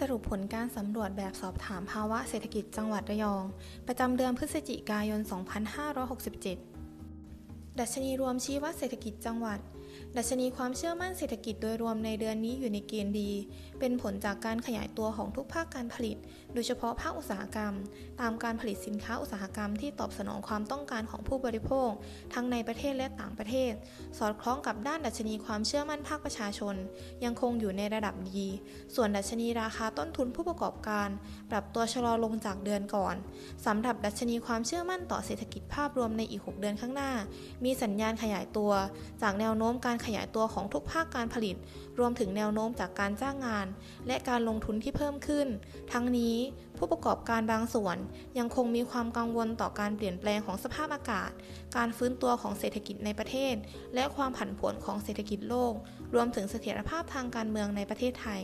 สรุปผลการสำรวจแบบสอบถามภาวะเศรษฐกิจจังหวัดระยอง ประจำเดือนพฤศจิกายน 2567 ดัชนีรวมชี้วัดเศรษฐกิจจังหวัด ดัชนีความเชื่อมั่นเศรษฐกิจโดยรวมในเดือนนี้อยู่ในเกณฑ์ดี เป็นผลจากการขยายตัวของทุกภาคการผลิต โดยเฉพาะภาคอุตสาหกรรม ตามการผลิตสินค้าอุตสาหกรรมที่ตอบสนองความต้องการของผู้บริโภค ทั้งในประเทศและต่างประเทศ สอดคล้องกับด้านดัชนีความเชื่อมั่นภาคประชาชน ยังคงอยู่ในระดับดี ส่วนดัชนีราคาต้นทุนผู้ประกอบการ ปรับตัวชะลอลงจากเดือนก่อนสำหรับดัชนีความเชื่อมั่นต่อเศรษฐกิจภาพรวมในอีก 6 เดือนข้างหน้า มีสัญญาณขยายตัว จากแนวโน้มการขยายตัวของทุกภาคการผลิต รวมถึงแนวโน้มจากการจ้างงาน และการลงทุนที่เพิ่มขึ้น ทั้งนี้ผู้ประกอบการบางส่วน ยังคงมีความกังวลต่อการเปลี่ยนแปลงของสภาพอากาศ การฟื้นตัวของเศรษฐกิจในประเทศ และความผันผวนของเศรษฐกิจโลก รวมถึงเสถียรภาพทางการเมืองในประเทศไทย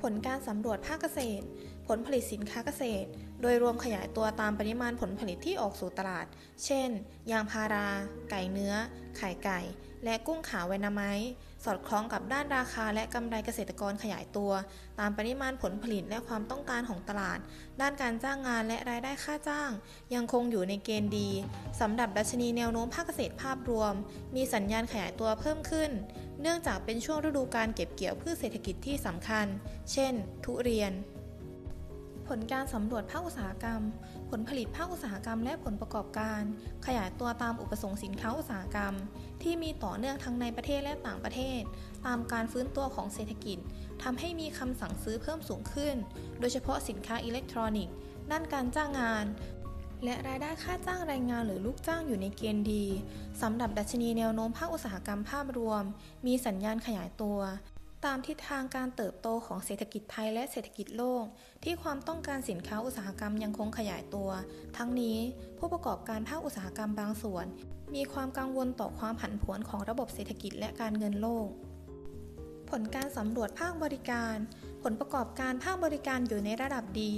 ผลการสำรวจภาคเกษตร ผลผลิตสินค้าเกษตร โดยรวมขยายตัวตามปริมาณผลผลิตที่ออกสู่ตลาด เช่น ยางพารา ไก่เนื้อ ไข่ไก่ และกุ้งขาวไวนาไมสอดคล้องกับด้านราคาและกำไรเกษตรกรขยายตัว ตามปริมาณผลผลิตและความต้องการของตลาด ด้านการจ้างงานและรายได้ค่าจ้าง ยังคงอยู่ในเกณฑ์ดีสำหรับดัชนีแนวโน้มภาคเกษตรภาพรวม มีสัญญาณขยายตัวเพิ่มขึ้น เนื่องจากเป็นช่วงฤดูการเก็บเกี่ยวพืชเศรษฐกิจที่สำคัญ เช่น ทุเรียน ผลการสำรวจภาคอุตสาหกรรม ผลผลิตภาคอุตสาหกรรมและผลประกอบการ ขยายตัวตามอุปสงค์สินค้าอุตสาหกรรม ที่มีต่อเนื่องทั้งในประเทศและต่างประเทศ ตามการฟื้นตัวของเศรษฐกิจทำให้มีคำสั่งซื้อเพิ่มสูงขึ้น โดยเฉพาะสินค้าอิเล็กทรอนิกส์ ด้านการจ้างงานและรายได้ค่าจ้างแรงงานหรือลูกจ้างอยู่ในเกณฑ์ดีสำหรับดัชนีแนวโน้มภาคอุตสาหกรรมภาพรวม มีสัญญาณขยายตัว ตามทิศทางการเติบโตของเศรษฐกิจไทยและเศรษฐกิจโลก ที่ความต้องการสินค้าอุตสาหกรรมยังคงขยายตัว ทั้งนี้ผู้ประกอบการภาคอุตสาหกรรมบางส่วน มีความกังวลต่อความผันผวนของระบบเศรษฐกิจและการเงินโลก ผลการสำรวจภาคบริการ ผลประกอบการภาคบริการอยู่ในระดับดี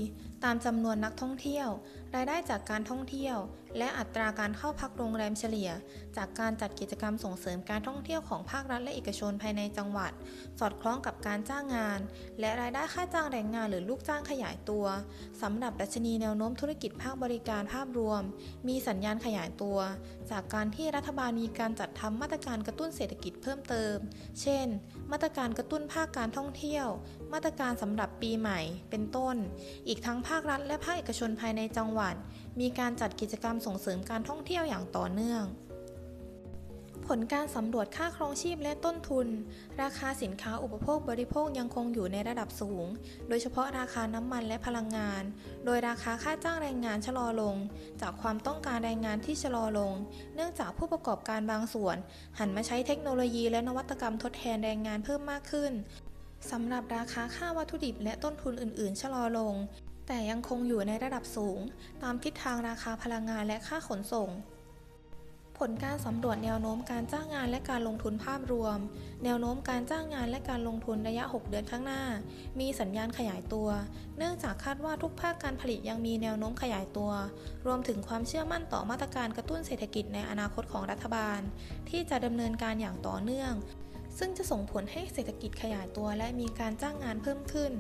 ตามจำนวนนักท่องเที่ยว รายได้จากการท่องเที่ยว และอัตราการเข้าพักโรงแรมเฉลี่ย จากการจัดกิจกรรมส่งเสริมการท่องเที่ยวของภาครัฐและเอกชนภายในจังหวัด สอดคล้องกับการจ้างงาน และรายได้ค่าจ้างแรงงานหรือลูกจ้างขยายตัวสำหรับดัชนีแนวโน้มธุรกิจภาคบริการภาพรวม มีสัญญาณขยายตัว จากการที่รัฐบาลมีการจัดทำมาตรการกระตุ้นเศรษฐกิจเพิ่มเติม เช่น มาตรการกระตุ้นภาคการท่องเที่ยว มาตรการสำหรับปีใหม่ เป็นต้น อีกทั้งภาครัฐและภาคเอกชนภายในจังหวัด มีการจัดกิจกรรมส่งเสริมการท่องเที่ยวอย่างต่อเนื่อง ผลการสำรวจค่าครองชีพและต้นทุน ราคาสินค้าอุปโภคบริโภคยังคงอยู่ในระดับสูง โดยเฉพาะราคาน้ำมันและพลังงาน โดยราคาค่าจ้างแรงงานชะลอลง จากความต้องการแรงงานที่ชะลอลง เนื่องจากผู้ประกอบการบางส่วน หันมาใช้เทคโนโลยีและนวัตกรรมทดแทนแรงงานเพิ่มมากขึ้นสำหรับราคาค่าวัตถุดิบและต้นทุนอื่น ๆ ชะลอลง แต่ยังคงอยู่ในระดับสูง ตามทิศทางราคาพลังงานและค่าขนส่ง ผลการสำรวจแนวโน้มการจ้างงานและการลงทุนภาพรวม แนวโน้มการจ้างงานและการลงทุนระยะ 6 เดือนข้างหน้า มีสัญญาณขยายตัว เนื่องจากคาดว่าทุกภาคการผลิตยังมีแนวโน้มขยายตัว รวมถึงความเชื่อมั่นต่อมาตรการกระตุ้นเศรษฐกิจในอนาคตของรัฐบาล ที่จะดำเนินการอย่างต่อเนื่อง ซึ่งจะส่งผลให้เศรษฐกิจขยายตัวและมีการจ้างงานเพิ่มขึ้น